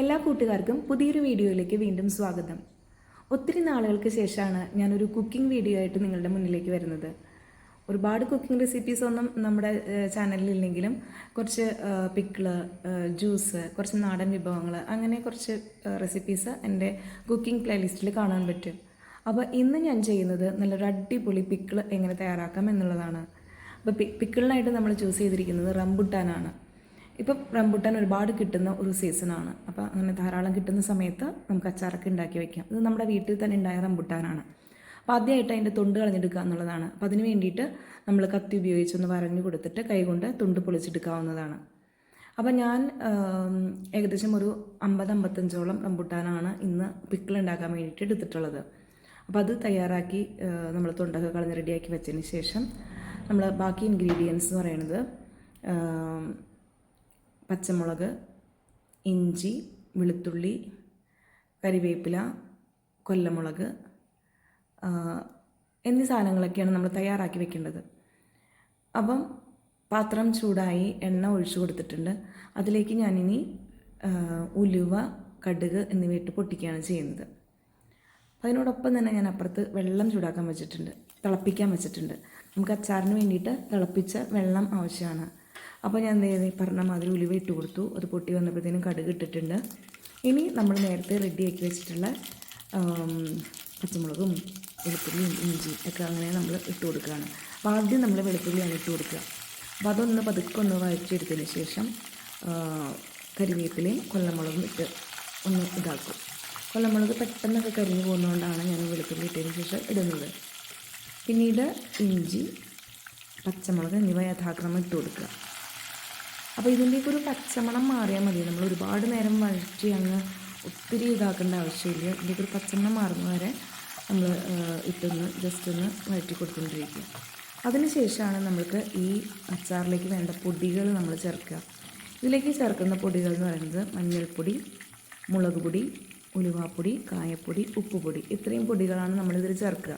എല്ലാ കൂട്ടുകാർക്കും പുതിയൊരു വീഡിയോയിലേക്ക് വീണ്ടും സ്വാഗതം. ഒത്തിരി നാളുകൾക്ക് ശേഷമാണ് ഞാനൊരു കുക്കിംഗ് വീഡിയോ ആയിട്ട് നിങ്ങളുടെ മുന്നിലേക്ക് വരുന്നത്. ഒരുപാട് കുക്കിംഗ് റെസിപ്പീസ് ഒന്നും നമ്മുടെ ചാനലിൽ ഇല്ലെങ്കിലും കുറച്ച് പിക്കിൾ ജ്യൂസ് കുറച്ച് നാടൻ വിഭവങ്ങൾ അങ്ങനെ കുറച്ച് റെസിപ്പീസ് എന്റെ കുക്കിംഗ് പ്ലേലിസ്റ്റിൽ കാണാൻ പറ്റും. അപ്പോൾ ഇന്ന് ഞാൻ ചെയ്യുന്നത് നല്ലൊരു അടിപൊളി പിക്കിൾ എങ്ങനെ തയ്യാറാക്കാം എന്നുള്ളതാണ്. അപ്പോൾ പിക്കിളിനായിട്ട് നമ്മൾ ചൂസ് ചെയ്തിരിക്കുന്നത് റംബുട്ടാനാണ്. ഇപ്പം റംബുട്ടാൻ ഒരുപാട് കിട്ടുന്ന ഒരു സീസണാണ് അപ്പോൾ അങ്ങനെ ധാരാളം കിട്ടുന്ന സമയത്ത് നമുക്ക് അച്ചാറൊക്കെ ഉണ്ടാക്കി വയ്ക്കാം ഇത് നമ്മുടെ വീട്ടിൽ തന്നെ ഉണ്ടായ റംബുട്ടാനാണ്. അപ്പോൾ ആദ്യമായിട്ട് അതിന്റെ തൊണ്ട് കളഞ്ഞെടുക്കുക എന്നുള്ളതാണ്. അപ്പോൾ അതിന് വേണ്ടിയിട്ട് നമ്മൾ കത്തി ഉപയോഗിച്ചൊന്ന് വരഞ്ഞു കൊടുത്തിട്ട് കൈകൊണ്ട് തൊണ്ട് പൊളിച്ചെടുക്കാവുന്നതാണ്. അപ്പോൾ ഞാൻ ഏകദേശം ഒരു അമ്പത് അമ്പത്തഞ്ചോളം റംബുട്ടാനാണ് ഇന്ന് പിക്കിൾ ഉണ്ടാക്കാൻ വേണ്ടിയിട്ട് എടുത്തിട്ടുള്ളത്. അപ്പോൾ അത് തയ്യാറാക്കി നമ്മൾ തൊണ്ടൊക്കെ കളഞ്ഞ് റെഡിയാക്കി വെച്ചതിന് ശേഷം നമ്മൾ ബാക്കി ഇൻഗ്രീഡിയൻസ് എന്ന് പറയുന്നത് പച്ചമുളക് ഇഞ്ചി വെളുത്തുള്ളി കരിവേപ്പില കൊല്ലമുളക് എന്നീ സാധനങ്ങളൊക്കെയാണ് നമ്മൾ തയ്യാറാക്കി വെക്കേണ്ടത്. അപ്പം പാത്രം ചൂടായി എണ്ണ ഒഴിച്ചു കൊടുത്തിട്ടുണ്ട്. അതിലേക്ക് ഞാനിനി ഉലുവ കടുക് എന്നിവയിട്ട് പൊട്ടിക്കുകയാണ് ചെയ്യുന്നത്. അതിനോടൊപ്പം തന്നെ ഞാൻ അപ്പുറത്ത് വെള്ളം ചൂടാക്കാൻ വെച്ചിട്ടുണ്ട് തിളപ്പിക്കാൻ വെച്ചിട്ടുണ്ട്. നമുക്ക് അച്ചാറിന് വേണ്ടിയിട്ട് തിളപ്പിച്ച വെള്ളം ആവശ്യമാണ്. അപ്പോൾ ഞാൻ ഈ പറഞ്ഞ മാതിരി ഉലുവ ഇട്ട് കൊടുത്തു. അത് പൊട്ടി വന്നപ്പോഴത്തേനും കടുക് ഇട്ടിട്ടുണ്ട്. ഇനി നമ്മൾ നേരത്തെ റെഡിയാക്കി വെച്ചിട്ടുള്ള പച്ചമുളകും വെളുത്തുള്ളിയും ഇഞ്ചി ഒക്കെ അങ്ങനെ നമ്മൾ ഇട്ട് കൊടുക്കുകയാണ്. അപ്പോൾ ആദ്യം നമ്മൾ വെളുത്തുള്ളിയാണ് ഇട്ട് കൊടുക്കുക. അപ്പോൾ അതൊന്ന് പതുക്കെ ഒന്ന് വഴച്ചെടുത്തതിന് ശേഷം കരിവേപ്പിലയും കൊല്ലമുളകും ഇട്ട് ഒന്ന് ഇതാക്കും. കൊല്ലമുളക് പെട്ടെന്നൊക്കെ കരിഞ്ഞു പോകുന്നതുകൊണ്ടാണ് ഞാൻ വെളുത്തുള്ളി ഇട്ടതിന് ശേഷം ഇടുന്നത്. പിന്നീട് ഇഞ്ചി പച്ചമുളക് എന്നിവ യഥാക്രമം ഇട്ട് കൊടുക്കുക. അപ്പോൾ ഇതിന്റെയൊക്കെ ഒരു പച്ചമണം മാറിയാൽ മതി. നമ്മൾ ഒരുപാട് നേരം വഴറ്റി അങ്ങ് ഒത്തിരി ഇതാക്കേണ്ട ആവശ്യമില്ല. ഇതിന്റെയൊക്കെ ഒരു പച്ചമണം മാറുന്ന വരെ നമ്മൾ ഇട്ടൊന്ന് ജസ്റ്റ് ഒന്ന് വഴറ്റി കൊടുത്തുകൊണ്ടിരിക്കുക അതിനുശേഷമാണ് നമ്മൾക്ക് ഈ അച്ചാറിലേക്ക് വേണ്ട പൊടികൾ നമ്മൾ ചേർക്കുക. ഇതിലേക്ക് ചേർക്കുന്ന പൊടികൾ എന്ന് പറയുന്നത് മഞ്ഞൾപ്പൊടി മുളക് പൊടി ഉലുവാപ്പൊടി കായപ്പൊടി ഉപ്പുപൊടി. ഇത്രയും പൊടികളാണ് നമ്മളിതിൽ ചേർക്കുക.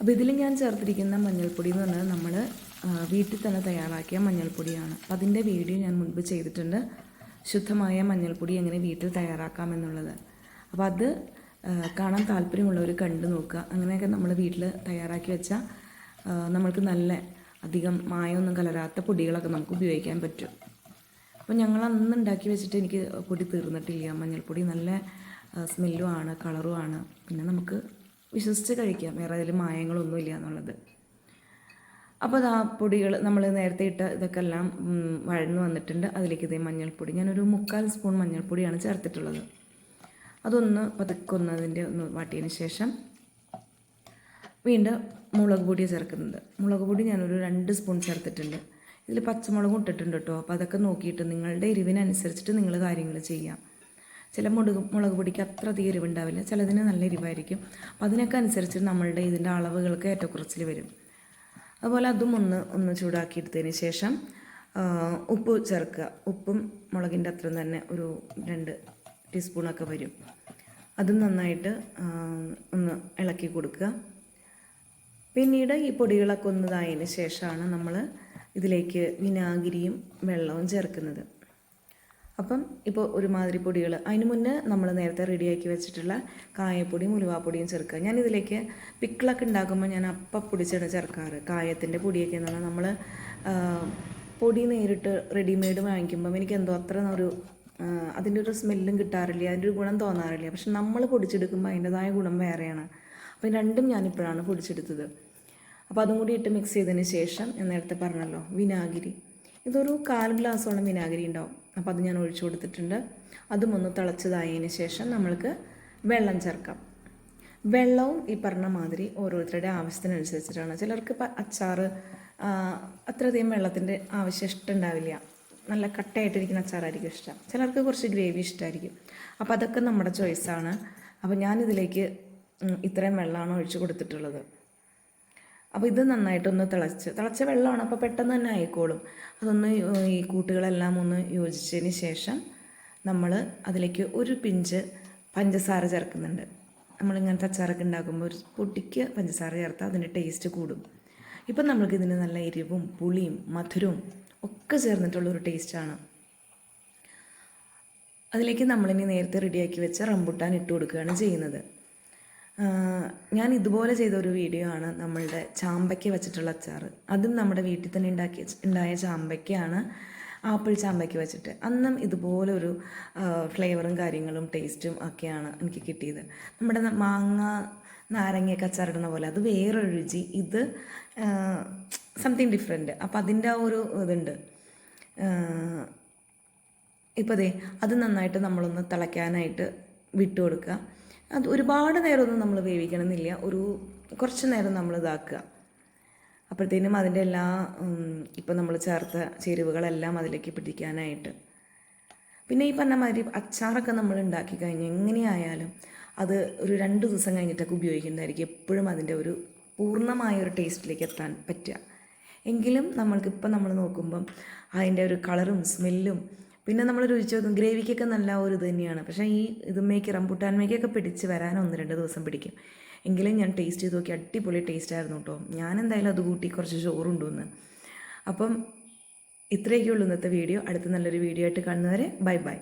അപ്പോൾ ഇതിൽ ഞാൻ ചേർത്തിരിക്കുന്ന മഞ്ഞൾപ്പൊടി എന്ന് പറഞ്ഞാൽ നമ്മൾ വീട്ടിൽ തന്നെ തയ്യാറാക്കിയ മഞ്ഞൾപ്പൊടിയാണ്. അതിന്റെ വീഡിയോ ഞാൻ മുൻപ് ചെയ്തിട്ടുണ്ട്. ശുദ്ധമായ മഞ്ഞൾപ്പൊടി എങ്ങനെ വീട്ടിൽ തയ്യാറാക്കാം എന്നുള്ളത്. അപ്പോൾ അത് കാണാൻ താല്പര്യമുള്ളവർ കണ്ടു നോക്കുക. അങ്ങനെയൊക്കെ നമ്മൾ വീട്ടിൽ തയ്യാറാക്കി വെച്ചാൽ നമ്മൾക്ക് നല്ല അധികം മായമൊന്നും കലരാത്ത പൊടികളൊക്കെ നമുക്ക് ഉപയോഗിക്കാൻ പറ്റും. അപ്പോൾ ഞങ്ങൾ അന്ന് ഉണ്ടാക്കി വെച്ചിട്ട് എനിക്ക് പൊടി തീർന്നിട്ടില്ല. മഞ്ഞൾപ്പൊടി നല്ല സ്മെല്ലും ആണ് കളറും ആണ് പിന്നെ നമുക്ക് വിശ്വസിച്ച് കഴിക്കാം. വേറെ അതിൽ മായങ്ങളൊന്നുമില്ല എന്നുള്ളത്. അപ്പോൾ ആ പൊടികൾ നമ്മൾ നേരത്തെ ഇട്ട ഇതൊക്കെ എല്ലാം വഴന്നു വന്നിട്ടുണ്ട്. അതിലേക്ക് ഇതേ മഞ്ഞൾപ്പൊടി. ഞാനൊരു മുക്കാൽ സ്പൂൺ മഞ്ഞൾപ്പൊടിയാണ് ചേർത്തിട്ടുള്ളത്. അതൊന്ന് പതുക്കൊന്നതിന്റെ ഒന്ന് വാട്ടിയതിന് ശേഷം വീണ്ടും മുളക് പൊടി ചേർക്കുന്നത്. മുളക് പൊടി ഞാനൊരു രണ്ട് സ്പൂൺ ചേർത്തിട്ടുണ്ട്. ഇതിൽ പച്ചമുളകും ഇട്ടിട്ടുണ്ട് കേട്ടോ. അപ്പോൾ അതൊക്കെ നോക്കിയിട്ട് നിങ്ങളുടെ എരിവിനനുസരിച്ചിട്ട് നിങ്ങൾ കാര്യങ്ങൾ ചെയ്യാം. ചില മുളക് മുളക് പൊടിക്ക് അത്ര അധികം എരിവുണ്ടാവില്ല. ചിലതിന് നല്ല എരിവായിരിക്കും. അപ്പോൾ അതിനൊക്കെ അനുസരിച്ച് നമ്മളുടെ ഇതിന്റെ അളവുകൾക്ക് ഏറ്റക്കുറച്ചിൽ വരും. അതുപോലെ അതും ഒന്ന് ഒന്ന് ചൂടാക്കിയെടുത്തതിന് ശേഷം ഉപ്പ് ചേർക്കുക. ഉപ്പും മുളകിന്റെ അത്ര തന്നെ ഒരു രണ്ട് ടീസ്പൂണൊക്കെ വരും. അതും നന്നായിട്ട് ഒന്ന് ഇളക്കി കൊടുക്കുക. പിന്നീട് ഈ പൊടികളൊക്കെ ഒന്ന് ഇതായതിന് ശേഷമാണ് നമ്മൾ ഇതിലേക്ക് വിനാഗിരിയും വെള്ളവും ചേർക്കുന്നത്. അപ്പം ഇപ്പോൾ ഒരുമാതിരി പൊടികൾ. അതിന് മുന്നേ നമ്മൾ നേരത്തെ റെഡിയാക്കി വെച്ചിട്ടുള്ള കായപ്പൊടിയും ഉലുവാപ്പൊടിയും ചേർക്കുക. ഞാൻ ഇതിലേക്ക് പിക്കിളൊക്കെ ഉണ്ടാക്കുമ്പോൾ ഞാൻ അപ്പം പൊടിച്ചാണ് ചേർക്കാറ്. കായത്തിന്റെ പൊടിയൊക്കെ എന്ന് പറഞ്ഞാൽ നമ്മൾ പൊടി നേരിട്ട് റെഡിമെയ്ഡ് വാങ്ങിക്കുമ്പം എനിക്ക് എന്തോ അത്ര ഒരു അതിന്റെ ഒരു സ്മെല്ലും കിട്ടാറില്ല. അതിന്റെ ഒരു ഗുണം തോന്നാറില്ല. പക്ഷെ നമ്മൾ പൊടിച്ചെടുക്കുമ്പോൾ അതിന്റെതായ ഗുണം വേറെയാണ്. അപ്പം രണ്ടും ഞാനിപ്പോഴാണ് പൊടിച്ചെടുത്തത്. അപ്പോൾ അതും കൂടി ഇട്ട് മിക്സ് ചെയ്തതിന് ശേഷം ഞാൻ നേരത്തെ പറഞ്ഞല്ലോ വിനാഗിരി. ഇതൊരു കാൽ ഗ്ലാസ്സോളം വിനാഗിരി ഉണ്ടാവും. അപ്പോൾ അത് ഞാൻ ഒഴിച്ചു കൊടുത്തിട്ടുണ്ട്. അതും ഒന്ന് തിളച്ചതായതിന് ശേഷം നമ്മൾക്ക് വെള്ളം ചേർക്കാം. വെള്ളവും ഈ പറഞ്ഞ മാതിരി ഓരോരുത്തരുടെ ആവശ്യത്തിനനുസരിച്ചിട്ടാണ്. ചിലർക്ക് അച്ചാർ അത്രയധികം വെള്ളത്തിന്റെ ആവശ്യം ഇഷ്ടമുണ്ടാവില്ല. നല്ല കട്ടയായിട്ടിരിക്കുന്ന അച്ചാറായിരിക്കും ഇഷ്ടം. ചിലർക്ക് കുറച്ച് ഗ്രേവി ഇഷ്ടമായിരിക്കും അപ്പോൾ അതൊക്കെ നമ്മുടെ ചോയ്സാണ്. അപ്പോൾ ഞാനിതിലേക്ക് ഇത്രയും വെള്ളമാണ് ഒഴിച്ചു കൊടുത്തിട്ടുള്ളത്. അപ്പോൾ ഇത് നന്നായിട്ടൊന്ന് തിളച്ച്. തിളച്ച വെള്ളമാണ്. അപ്പോൾ പെട്ടെന്ന് തന്നെ ആയിക്കോളും. അതൊന്ന് ഈ കൂട്ടുകളെല്ലാം ഒന്ന് യോജിച്ചതിന് ശേഷം നമ്മൾ അതിലേക്ക് ഒരു പിഞ്ച് പഞ്ചസാര ചേർക്കുന്നുണ്ട്. നമ്മളിങ്ങനത്തെ അച്ചാറൊക്കെ ഉണ്ടാക്കുമ്പോൾ ഒരു പൊട്ടിക്ക് പഞ്ചസാര ചേർത്താൽ അതിന്റെ ടേസ്റ്റ് കൂടും. ഇപ്പം നമ്മൾക്ക് ഇതിന് നല്ല എരിവും പുളിയും മധുരവും ഒക്കെ ചേർന്നിട്ടുള്ള ഒരു ടേസ്റ്റാണ് അതിലേക്ക് നമ്മളിനി നേരത്തെ റെഡിയാക്കി വെച്ച റംബുട്ടാൻ ഇട്ട് കൊടുക്കുകയാണ് ചെയ്യുന്നത്. ഞാൻ ഇതുപോലെ ചെയ്ത ഒരു വീഡിയോ ആണ് നമ്മളുടെ ചാമ്പയ്ക്ക വെച്ചിട്ടുള്ള അച്ചാർ അതും നമ്മുടെ വീട്ടിൽ തന്നെ ഉണ്ടാക്കി ഉണ്ടായ ചാമ്പയ്ക്കാണ് ആപ്പിൾ ചാമ്പയ്ക്ക് വെച്ചിട്ട്. അന്നും ഇതുപോലെ ഒരു ഫ്ലേവറും കാര്യങ്ങളും ടേസ്റ്റും ഒക്കെയാണ് എനിക്ക് കിട്ടിയത്. നമ്മുടെ മാങ്ങ നാരങ്ങയൊക്കെ അച്ചാറിടുന്ന പോലെ അത് വേറൊരു രുചി. ഇത് സംതിങ് ഡിഫറെന്റ് അപ്പോൾ അതിന്റെ ആ ഒരു ഇതുണ്ട്. ഇപ്പോൾ ദേ അത് നന്നായിട്ട് നമ്മളൊന്ന് തിളയ്ക്കാനായിട്ട് വിട്ടു കൊടുക്കുക അത് ഒരുപാട് നേരമൊന്നും നമ്മൾ വേവിക്കണമെന്നില്ല. ഒരു കുറച്ച് നേരം നമ്മൾ ഇതാക്കുക. അപ്പോഴത്തേനും അതിന്റെ എല്ലാ ഇപ്പം നമ്മൾ ചേർത്ത ചേരുവകളെല്ലാം അതിലേക്ക് പിടിക്കാനായിട്ട്. പിന്നെ ഈ പറഞ്ഞ മാതിരി അച്ചാറൊക്കെ നമ്മൾ ഉണ്ടാക്കി കഴിഞ്ഞ് എങ്ങനെയായാലും അത് ഒരു രണ്ട് ദിവസം കഴിഞ്ഞിട്ടൊക്കെ ഉപയോഗിക്കുന്നതായിരിക്കും എപ്പോഴും അതിന്റെ ഒരു പൂർണമായ ഒരു ടേസ്റ്റിലേക്ക് എത്താൻ പറ്റുക. എങ്കിലും നമ്മൾക്കിപ്പം നമ്മൾ നോക്കുമ്പം അതിന്റെ ഒരു കളറും സ്മെല്ലും പിന്നെ നമ്മൾ രുചിച്ച് നോക്കും. ഗ്രേവിക്കൊക്കെ നല്ല ഒരു ഇത് തന്നെയാണ്. പക്ഷേ ഈ ഇതുമേക്ക് റംബുട്ടാൻമേക്കൊക്കെ പിടിച്ച് വരാൻ ഒന്ന് രണ്ട് ദിവസം പിടിക്കും. എങ്കിലും ഞാൻ ടേസ്റ്റ് ചെയ്ത് നോക്കി. അടിപൊളി ടേസ്റ്റ് ആയിരുന്നു കേട്ടോ ഞാൻ എന്തായാലും അത് കൂട്ടി കുറച്ച് ചോറുണ്ടുവന്ന് അപ്പം ഇത്രയൊക്കെ ഉള്ളൂ ഇന്നത്തെ വീഡിയോ. അടുത്ത നല്ലൊരു വീഡിയോ ആയിട്ട് കാണുന്നവരെ ബൈ ബൈ.